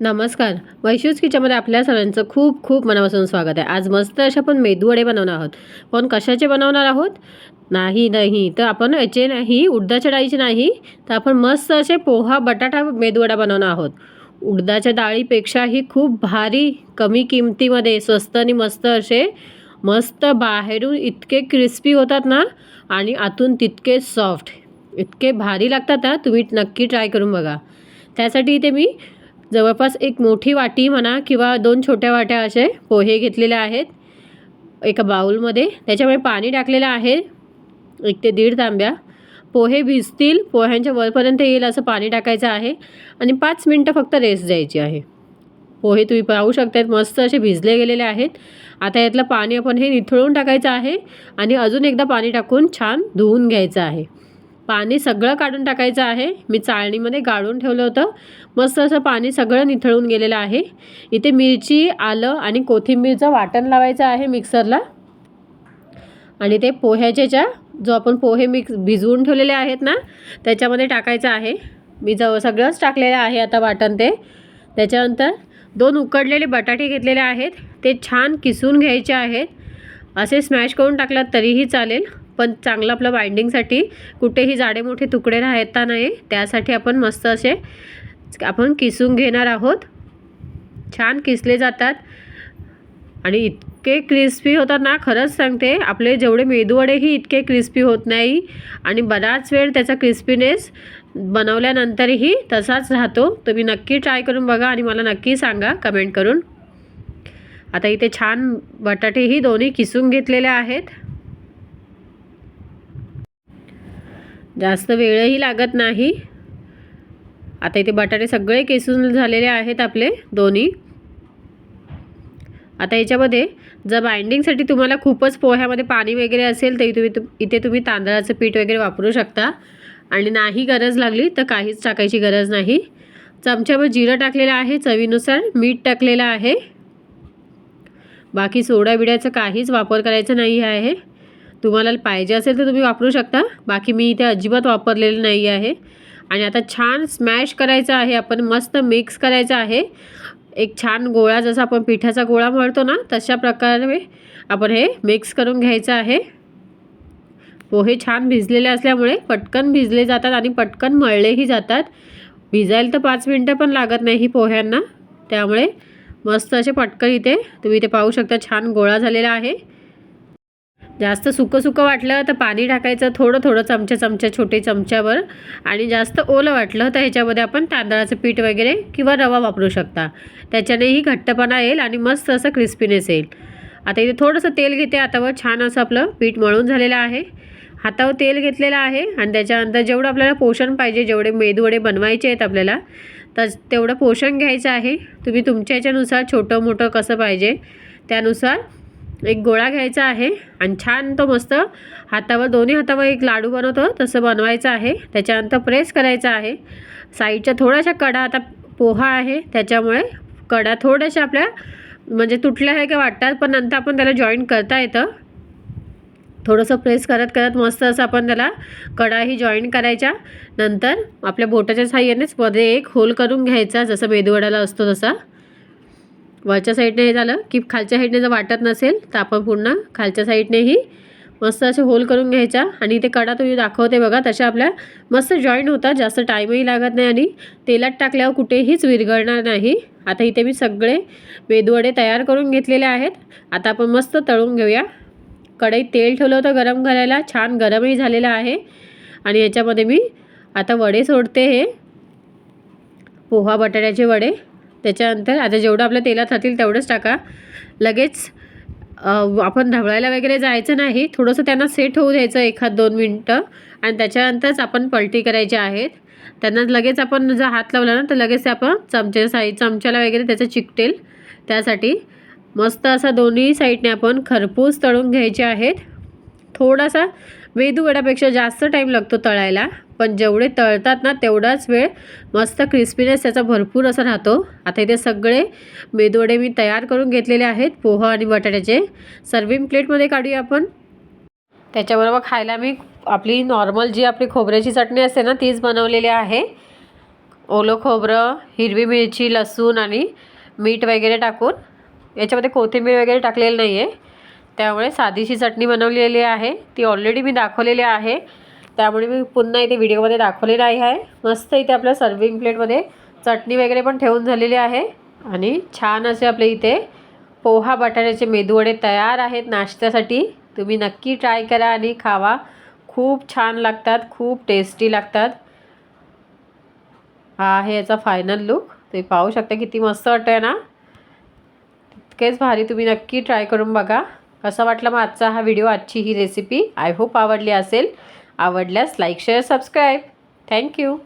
नमस्कार. वैशूज किचनमध्ये आपल्या सगळ्यांचं खूप खूप मनापासून स्वागत आहे. आज मस्त असे आपण मेदूवडे बनवणार आहोत. पण कशाचे बनवणार आहोत? नाही नाही. तर आपण याचे नाही उडदाच्या डाळीचे नाही तर आपण मस्त असे पोहा बटाटा मेदूवडा बनवणार आहोत. उडदाच्या डाळीपेक्षाही खूप भारी कमी किमतीमध्ये स्वस्त आणि मस्त असे मस्त बाहेरून इतके क्रिस्पी होतात ना आणि आतून तितके सॉफ्ट इतके भारी लागतात ना तुम्ही नक्की ट्राय करून बघा. त्यासाठी इथे मी जवळपास एक मोठी वाटी म्हणा किंवा दोन छोट्या वाट्या असे पोहे घेतलेले आहेत एका बाउलमध्ये. त्याच्यामुळे पाणी टाकलेलं आहे एक ते दीड तांब्या. पोहे भिजतील पोह्यांच्या वरपर्यंत येईल असं पाणी टाकायचं आहे आणि पाच मिनटं फक्त रेस्ट द्यायची आहे. पोहे तुम्ही पाहू शकतात मस्त असे भिजले गेलेले आहेत. आता यातलं पाणी आपण हे निथळून टाकायचं आहे आणि अजून एकदा पाणी टाकून छान धुवून घ्यायचं आहे. पाणी सगळं काढून टाकायचं आहे. मी चाळणीमध्ये गाळून ठेवलं होतं. मस्त असं पाणी सगळं निथळून गेलेलं आहे. इथे मिरची आलं आणि कोथिंबीरचं वाटण लावायचं आहे मिक्सरला. आणि ते पोह्याच्याच्या जो आपण पोहे मिक्स भिजवून ठेवलेले आहेत ना त्याच्यामध्ये टाकायचं आहे. मी जवळ सगळंच टाकलेलं आहे आता वाटण ते. त्याच्यानंतर दोन उकडलेले बटाटे घेतलेले आहेत. ते छान किसून घ्यायचे आहेत. असे स्मॅश करून टाकलात तरीही चालेल. पण चांगलं आपलं बाइंडिंगसाठी कुठेही जाडे मोठे तुकडे राहता नाही. त्यासाठी आपण मस्त असे आपण किसून घेणार आहोत. छान किसले जातात. आणि इतके क्रिस्पी होतात ना खरंच सांगते आपले जेवढे मेदूवडेही इतके क्रिस्पी होत नाही. आणि बराच वेळ त्याचा क्रिस्पीनेस बनवल्यानंतरही तसाच राहतो. तुम्ही नक्की ट्राय करून बघा आणि मला नक्की सांगा कमेंट करून. आता इथे छान बटाटेही दोन्ही किसून घेतलेले आहेत. जास्त वेळही लागत नाही. आता इथे बटाटे सगळे किसून झालेले आहेत आपले दोन्ही. आता याच्यामध्ये जर बाइंडिंगसाठी तुम्हाला खूपच पोह्यामध्ये पाणी वगैरे असेल तर तुम्ही इथे तुम्ही तांदळाचं पीठ वगैरे वापरू शकता. आणि नाही गरज लागली तर काहीच टाकायची गरज नाही. चमच्यावर जिरं टाकलेलं आहे चवीनुसार मीठ टाकलेलं आहे. बाकी सोडा बिड्याचा काहीच वापर करायचा नाही आहे. तुम्हाला पाहिजे असेल तर तुम्ही वापरू शकता. बाकी मी इथे अजिबात वापरलेलं नाही आहे. आणि आता छान स्मॅश करायचं आहे. आपण मस्त मिक्स करायचं आहे. एक छान गोळा जसा आपण पिठाचा गोळा मळतो ना तशा प्रकारे आपण हे मिक्स करून घ्यायचं आहे. पोहे छान भिजलेले असल्यामुळे पटकन भिजले जातात आणि पटकन मळलेही जातात. भिजायला तर पाच मिनटं पण लागत नाही पोह्यांना. त्यामुळे मस्त असे पटकन इथे तुम्ही इथे पाहू शकता छान गोळा झालेला आहे. जास्त सुकं सुकं वाटलं तर पाणी टाकायचं थोडं थोडं चमच्या चमच्या छोटे चमच्यावर. आणि जास्त ओलं वाटलं तर ह्याच्यामध्ये आपण तांदळाचं पीठ वगैरे किंवा रवा वापरू शकता. त्याच्यानेही घट्टपणा येईल आणि मस्त असं क्रिस्पीनेस येईल. आता इथे थोडंसं तेल घेते. हातावर छान असं आपलं पीठ मळून झालेलं आहे. हातावर तेल घेतलेलं आहे आणि त्याच्यानंतर जेवढं आपल्याला पोषण पाहिजे जेवढे मेदूवडे बनवायचे आहेत आपल्याला तर तेवढं पोषण घ्यायचं आहे. तुम्ही तुमच्या याच्यानुसार छोटं मोठं कसं पाहिजे त्यानुसार एक गोळा घ्यायचा आहे आणि छान तो मस्त हातावर दोन्ही हातावर एक लाडू बनवतो तसं बनवायचं आहे. त्याच्यानंतर प्रेस करायचा आहे. साईडच्या थोड्याशा कडा आता पोहा आहे त्याच्यामुळे कडा थोड्याशा आपल्या म्हणजे तुटल्या आहे का वाटतात पण नंतर आपण त्याला जॉईन करता येतं. थोडंसं प्रेस करत करत मस्त असं आपण त्याला कडाही जॉईन करायच्या. नंतर आपल्या बोटाच्या साह्यानेच मध्ये एक होल करून घ्यायचा जसं मेदूवडाला असतो तसा. वरच्या साईडने हे झालं की खालच्या साईडने जर वाटत नसेल तर आपण पुन्हा खालच्या साईडनेही मस्त असे होल करून घ्यायच्या. आणि ते कडा तुम्ही दाखवते बघा तशा आपल्या मस्त जॉईंट होतात. जास्त टाईमही लागत नाही आणि तेलात टाकल्यावर कुठेहीच विरघळणार नाही. आता इथे मी सगळे मेदूवडे तयार करून घेतलेले आहेत. आता आपण मस्त तळून घेऊया. कढईत तेल ठेवलं होतं गरम करायला. छान गरमही झालेलं आहे. आणि याच्यामध्ये मी आता वडे सोडते हे. पोहा बटाट्याचे वडे. त्याच्यानंतर आता जेवढं आपल्या तेलात राहतील तेवढंच टाका. लगेच आपण ढवळायला वगैरे जायचं नाही. थोडंसं त्यांना सेट होऊ द्यायचं एखाद दोन मिनटं. आणि त्याच्यानंतरच आपण पलटी करायची आहेत. त्यांना लगेच आपण जर हात लावला ना तर लगेच ते आपण चमच्या साई चमच्याला वगैरे त्याचं चिकटेल. त्यासाठी मस्त असा दोन्ही साईडने आपण खरपूस तळून घ्यायचे आहेत. थोडासा मेदूवड्यापेक्षा जास्त टाईम लागतो तळायला पण जेवढे तळतात ना तेवढाच वेळ मस्त क्रिस्पीनेस त्याचा भरपूर असा राहतो. आता इथे सगळे मेदूवडे मी तयार करून घेतलेले आहेत पोहा आणि बटाट्याचे. सर्विंग प्लेटमध्ये काढूया आपण. त्याच्याबरोबर खायला मी आपली नॉर्मल जी आपली खोबऱ्याची चटणी असते ना तीच बनवलेली आहे. ओलं खोबरं हिरवी मिरची लसूण आणि मीठ वगैरे टाकून. याच्यामध्ये कोथिंबीर वगैरे टाकलेली नाही आहे त्यामुळे साधीशी चटणी बनवलेली आहे. ती ऑलरेडी मी दाखवलेली आहे. त्यामुळे मी पुन्हा इथे व्हिडिओमध्ये दाखवलेलं आहे. मस्त इथे आपल्या सर्विंग प्लेटमध्ये चटणी वगैरे पण ठेवून झालेली आहे. आणि छान असे आपले इथे पोहा बटाट्याचे मेदूवडे तयार आहेत नाश्त्यासाठी. तुम्ही नक्की ट्राय करा आणि खावा. खूप छान लागतात खूप टेस्टी लागतात. हा आहे याचा फायनल लुक ते पाहू शकता किती मस्त वाटतं आहे ना. तितकेच भारी तुम्ही नक्की ट्राय करून बघा. कसा वाटला मग आजचा हा व्हिडिओ आजची ही रेसिपी आय होप आवडली असेल. आवडल्यास लाईक शेअर सबस्क्राईब थँक्यू